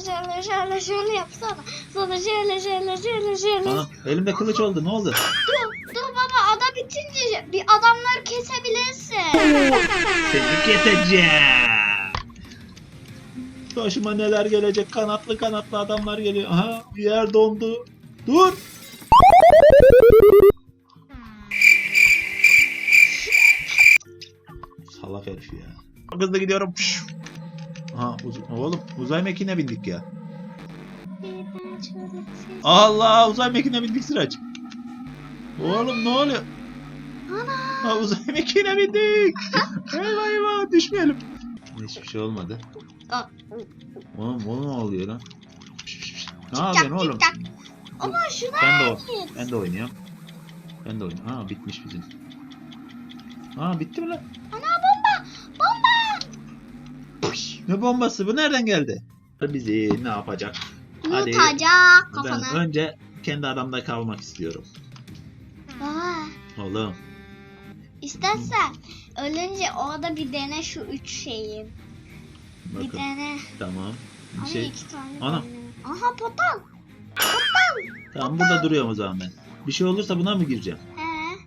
şöyle şöyle şöyle şöyle yapsana. Sonra şöyle şöyle şöyle şöyle. Ana elimde kılıç oldu ne oldu? Dur, dur baba ada bitince bir adamları kesebilirsin. Seni keseceğim. Başıma neler gelecek kanatlı kanatlı adamlar geliyor. Aha bir yer dondu. Dur. Salak herif ya. Hızlı gidiyorum. Püş. Aha uz- oğlum uzay mekiğine bindik ya. Allah uzay mekiğine bindik sıraç. Oğlum ne oluyor? Ana. Ha, uzay mekiğine bindik. eyvah eyvah düşmeyelim. Hiçbir şey olmadı. Oğlum o ne oluyor lan? Ne yapıyorsun oğlum? Ama şuna Ben de git. Ben de oynuyorum. Ben de oynuyorum. Ha bitmiş bizim. Ha bitti mi lan? Ana bomba. Bomba. Ne bombası? Bu nereden geldi? Bizi ne yapacak? Hadi. Yutacak Ben önce kendi adamda kalmak istiyorum. Baba. Oğlum. İstersen ölünce orada bir dene şu üç şeyi. Bir Bakın. dene. Tamam. Bir Ama şey. iki tane. Ana. dene. Aha portal. Tamam burada duruyorum o zaman ben. Bir şey olursa buna mı gireceğim? He.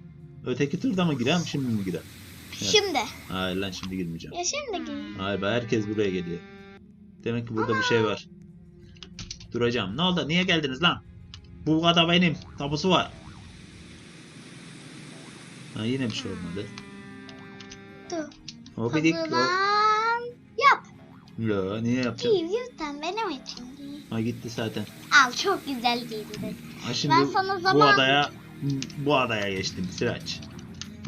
Öteki turda mı gireyim şimdi mi gireyim? Şimdi. Hayır lan şimdi girmeyeceğim. Ya şimdi gel. Hayır be herkes buraya geliyor. Demek ki burada bir şey var. Duracağım. Ne oldu? Niye geldiniz lan? Bu kadar benim. Tapusu var. Ha yine bir şey olmadı. Dur. Hopidik. Hazırlan. Yap. Yo niye yapacağım? TV'den benim için. Ha gitti zaten. Al çok güzel değildi. Ha şimdi Ben sana bu zaman- adaya bu adaya geçtim Sıraç.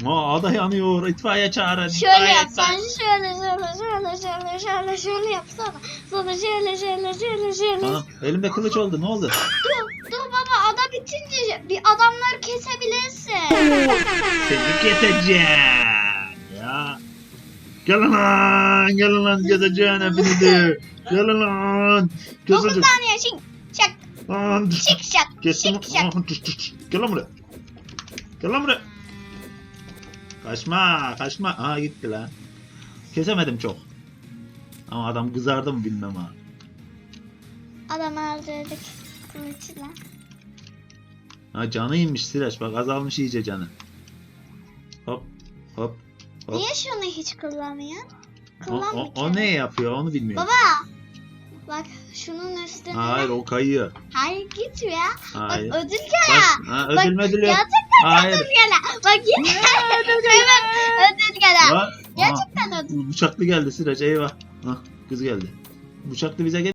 Aa ada yanıyor. İtfaiye çağırın. Şöyle itfaiye yapsan çağırın. şöyle şöyle şöyle şöyle şöyle şöyle yapsana. Sonra şöyle şöyle şöyle şöyle. Ana elimde kılıç oldu. Ne oldu? Dur, dur baba ada bitince bir adamları kesebilirsin. Seni keseceğim. Ya. Gelin lan. Gelin lan. Gezeceğin hepinizi. Gelin lan. 9 Gezeceğim. saniye şık şak Lan. şık şak Kestim. şık şak. Aa, tüş, tüş, tüş. Gel lan buraya. Gel lan buraya. Kaçma. Kaçma. Aa gitti lan. Kesemedim çok. Ama adam kızardı mı bilmem ha. Adamı öldürdük kılıçla. Ha canı inmiş Siraç bak azalmış iyice canı. Hop hop hop. Niye şunu hiç kullanmıyorsun? O, o, o ne yapıyor onu bilmiyorum. Baba. Bak şunun üstüne. Hayır o kayıyor. Hayır git ya. Hayır. Bak ödül Baş, gele. ha, Bak, ödül ödül yok. Gerçekten Hayır. ödül gele. Bak yine ödül gele. ödül gele. Ha, Gerçekten ödül. bıçaklı geldi Siraç eyvah. Hah, kız geldi. Bıçaklı bize gel.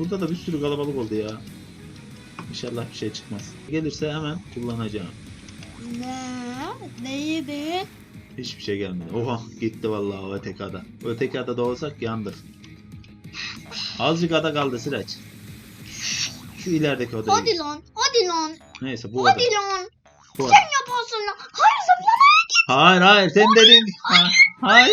Burada da bir sürü kalabalık oldu ya. İnşallah bir şey çıkmaz. Gelirse hemen kullanacağım. Ne? Neydi? Hiçbir şey gelmedi. Oha gitti vallahi o öteki ada. Öteki adada olsak yandık. Azıcık ada kaldı Sıraç. Şu ilerideki odaya. Hadi lan. Hadi lan. Neyse bu. Hadi lan. Bu ada. Sen yaparsın lan. Hayır zıplamaya git. Hayır hayır sen dedin. Ha, hayır.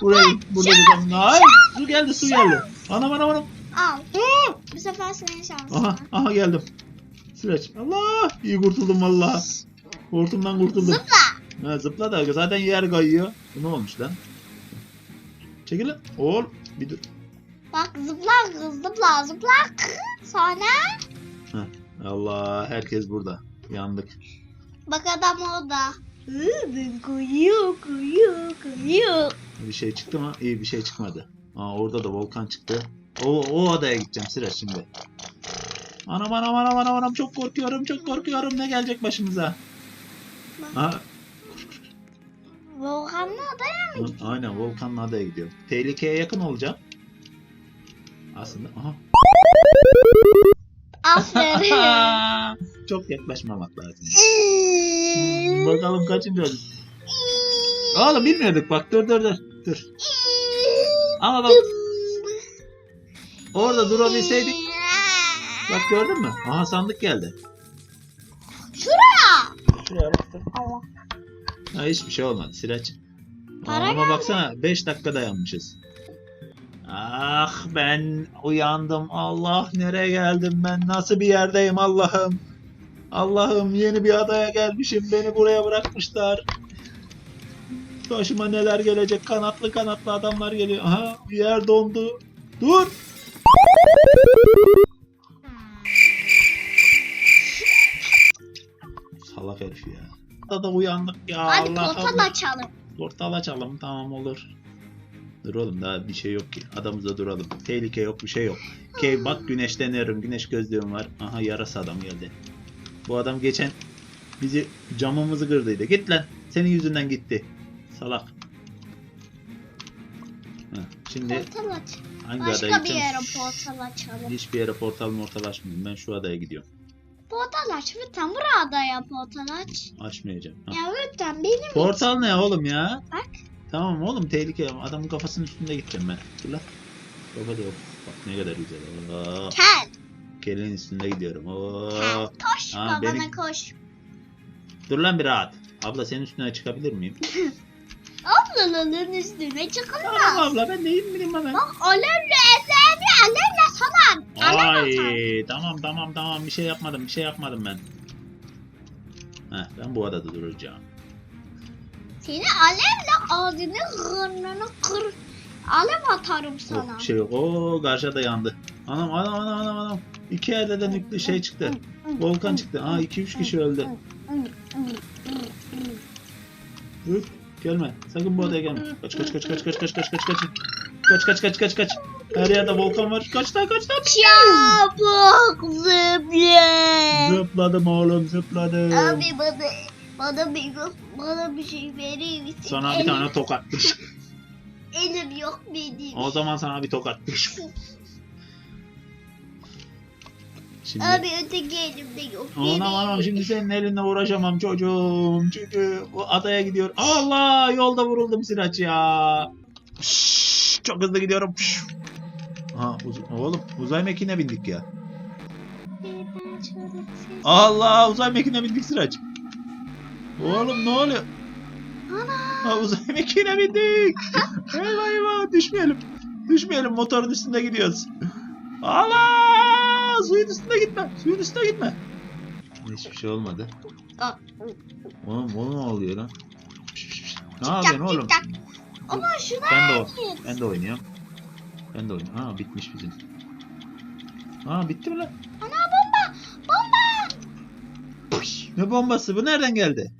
Burayı burada diyeceğim. Hayır. Su geldi su geldi. Anam anam anam. Al. Bu sefer senin şansın. Aha aha geldim. Sıraç. Allah iyi kurtuldum valla. Hortumdan kurtuldum. Zıpla. Ha, zıpla da zaten yer kayıyor. Bu ne olmuş lan? Çekil lan. Oğlum bir dur. Bak zıpla zıpla zıpla. Sonra Allah herkes burada. Yandık. bak adam orada. Hı, ben koyuyor koyuyor koyuyor. Bir şey çıktı mı? İyi bir şey çıkmadı. Aa orada da volkan çıktı. O, o adaya gideceğim sıra şimdi. Anam anam anam anam anam çok korkuyorum çok korkuyorum ne gelecek başımıza. Aa, Volkanlı adaya mı? a- aynen volkanlı adaya gidiyorum. Tehlikeye yakın olacağım. Aslında aha. Aferin. çok yaklaşmamak lazım. Bakalım kaçıncı oldu. Oğlum bilmiyorduk bak dur dur dur. Dur. Ama bak orada durabilseydik. Bak gördün mü? Aha sandık geldi. Şuraya. Şuraya baktım. Allah. Ha hiçbir şey olmadı Sıraç. Para Ama geldi. baksana 5 dakika dayanmışız. Ah ben uyandım. Allah nereye geldim ben? Nasıl bir yerdeyim Allah'ım? Allah'ım yeni bir adaya gelmişim. Beni buraya bırakmışlar. Başıma neler gelecek? Kanatlı kanatlı adamlar geliyor. Aha yer dondu. Dur. Salak herif ya. Da da uyandık ya. Hadi Allah portal Allah. açalım. Portal açalım tamam olur. Dur oğlum daha bir şey yok ki. Adamıza duralım. Tehlike yok bir şey yok. Key bak güneşleniyorum. Güneş gözlüğüm var. Aha yarasa adam geldi. Bu adam geçen bizi camımızı kırdıydı. Git lan. Senin yüzünden gitti. Salak. Heh, şimdi Portal aç. hangi adaya Başka bir gideceğim? yere portal açalım. Hiçbir yere portal mortal açmıyorum. Ben şu adaya gidiyorum. Portal aç lütfen. Burada ya portal aç. Açmayacağım. Ha. Ya lütfen benim Portal ne oğlum ya? Bak. Tamam oğlum tehlike. Adamın kafasının üstünde gideceğim ben. Dur lan. Kafa da yok. Bak ne kadar güzel. Oo. Kel. Kelin üstünde gidiyorum. Oo. Koş Ha, babana beni- koş. Dur lan bir rahat. Abla senin üstüne çıkabilir miyim? Ablaların üstüne çıkılmaz. Tamam abla ben de indim hemen. Bak alevle ellerini alevle atar. Ay tamam tamam tamam bir şey yapmadım bir şey yapmadım ben. Heh, ben bu adada duracağım. Seni alevle ağzını karnını kır. Alev atarım sana. Yok şey yok. Oo karşıda yandı. Anam anam anam anam anam. İki yerde de nükle şey çıktı. Volkan çıktı. Aa iki üç kişi öldü. Dur gelme. Sakın bu odaya gelme. Kaç kaç kaç kaç kaç kaç kaç kaç kaç. Kaç kaç kaç kaç kaç. Her yerde volkan var. Kaç lan kaç lan. Çabuk zıpla. Zıpladım oğlum zıpladım. Abi bana bana bir bana bir şey verir misin? Sana bir tane tokat. Elim yok benim. o zaman sana bir tokat. Şimdi Abi öteki elimde yok. Anam benim. şimdi senin elinle uğraşamam çocuğum. Çünkü bu adaya gidiyor. Allah yolda vuruldum Siraç ya. Şşş, çok hızlı gidiyorum. Şşş. Ha, uz- oğlum uzay mekiğine bindik ya. Allah uzay mekiğine bindik Siraç. Oğlum ne oluyor? Ana. Ha, uzay mekiğine bindik. eyvah eyvah düşmeyelim. Düşmeyelim motorun üstünde gidiyoruz. Allah suyun üstünde gitme. Suyun üstünde gitme. Hiçbir şey olmadı. Aa. Oğlum oğlum ne oluyor lan? Ne yapıyorsun oğlum? Ama şuna Ben de o. git. Ben de oynuyorum. Ben de oynuyorum. Ha bitmiş bizim. Ha bitti mi lan? Ana bomba. Bomba. Ne bombası bu nereden geldi?